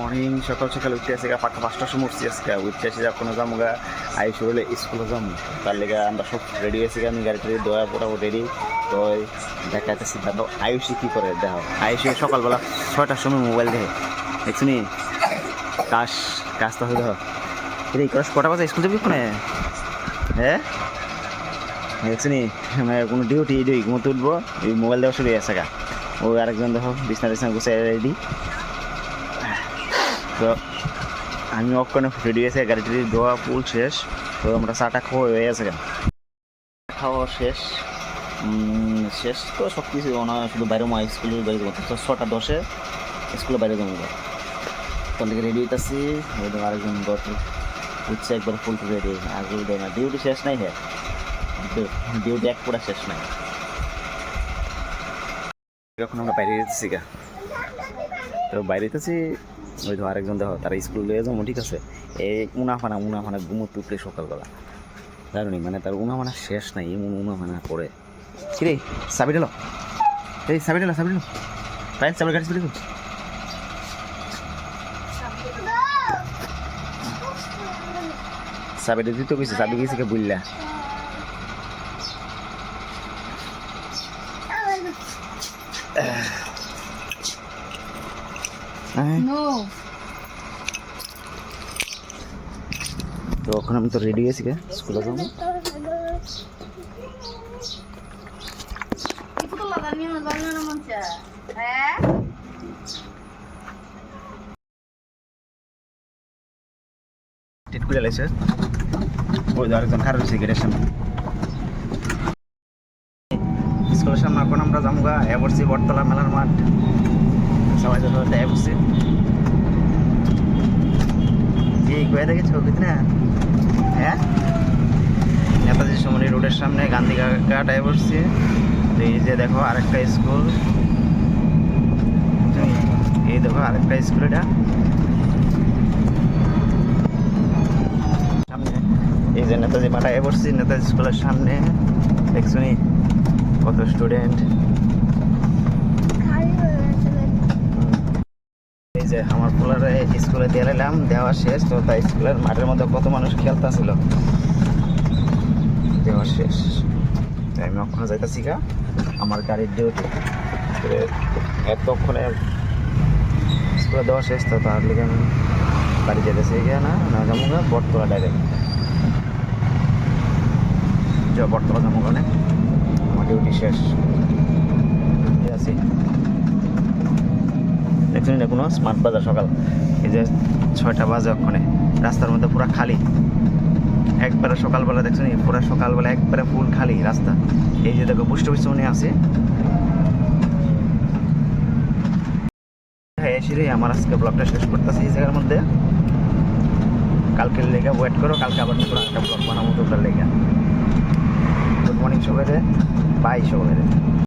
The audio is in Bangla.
মর্নিং সকাল সকাল উঠতে আসে পাকা পাঁচটার সময় উঠছি আজকে। উঠতে আসে যখন যাব গা আই শুরুলে স্কুলে যাব তার লেগে আমরা সব রেডি আছি আমি গাড়ি টাড়ি দেওয়া পড়াবো রেডি তো যাচ্ছে সিদ্ধান্ত আয়ুষি কী করে, দেখো। আয়ুষি সকালবেলা ছয়টার সময় মোবাইল দেখে। দেখছি নি? কাজ কাজ তো হয়ে রে কাজ কটা বাজে? স্কুল যাবি কোনে হ্যাঁ? দেখছি নি? কোনো ডিউটি ডিউটি ঘুমোতে উঠবো। এই মোবাইল দেওয়া শুরু হয়ে গা। ও আরেকজন দেখো, বিছনা টিছনা গুছিয়ে রেডি তো আমি অক্ষণে রেডি হয়েছে গাড়ি টাড়ি ধোয়া ফুল শেষ, তো আমরা চাটা খাওয়া হয়ে গেছে খাওয়া শেষ শেষ তো সব কিছু না শুধু বাইরে মা স্কুলে বাইরে যাব তো ছটা দশে স্কুলে বাইরে যাব থেকে রেডি হইতেছি আরেকজন গত উঠছে একবার ফুল রেডি আর দেয় না ডিউটি শেষ নাই হ্যাঁ ডিউটি এক পুরা শেষ নাই। এখন আমরা বাইরে যেতেছি গা। তো বাইরে যেতেছি ওই তো আরেকজন দেখো, তারা স্কুল লিয়ে যাব, ঠিক আছে? এই উনাফানা উনাফানা ঘুমো টুকরে সকালবেলা। জানি মানে তার উনাফানা শেষ নাই, এমন উনাফানা করে। কিরে সাবি দিল এই সাবি দিল সাবি দিল প্রায় সাবি গাড়ি দিল সাবি দিতে তো কইছে সাবি গেছে কে বুঝলা আয় No. তো এখন আমি তো রেডি আছি কে স্কুলে যাব। Itu makannya makannya naman siya. টিট করে লাইছে ওই যে আরেকজন খারাপ হয়েছে গেটের সামনে। স্কুলের সামনে এখন আমরা যাব গা এবরসি বটতলা মেলার মাঠ। সবাই যত এবরসি এই কয়ে দেখেছ বুঝলি না? হ্যাঁ? নেতাজি সমনি রোডের সামনে গান্ধী ঘাট এবরসি তো এই যে দেখো আরেকটা স্কুল। এই দেখো আরেকটা স্কুল এটা। সামনে। এই যে নেতাজি মাঠে বসছি, নেতাজি স্কুলের সামনে। দেখছ কত স্টুডেন্ট এই যে আমার পোলারে স্কুলে দিয়ে এলাম, দেওয়া শেষ। তো তাই স্কুলের মাঠের মধ্যে কত মানুষ খেলতেছিল? দেওয়া শেষ। আমি ওখানে যাইতেছি গা, আমার গাড়ির ডিউটি এতক্ষণে স্কুলে দেওয়া শেষ, তো তার লিগে আমি বাড়ি যেতেছি গিয়ে না না যাব গা, বটতলা ডাইরেক্ট বটতলা যাব ওখানে আমার ডিউটি শেষ। আছি দেখছেন না কোনো স্মার্ট বাজার সকাল। এই যে ছয়টা বাজে ওখানে। রাস্তার মধ্যে পুরো খালি। একবারে সকালবেলা দেখছেন পুরো সকালবেলা একবারে ফুল খালি রাস্তা। এই যে দেখো পুষ্ট পুষ্ট মনে আছে? হ্যাঁ আমার আজকে ব্লগটা শেষ করতেছি এই জায়গার মধ্যে। কালকের লেগে ওয়েট করো, কালকে আবার নতুন একটা ব্লগ বানাবো তোমরা লেগে। গুড মর্নিং সবাই বাই সবাই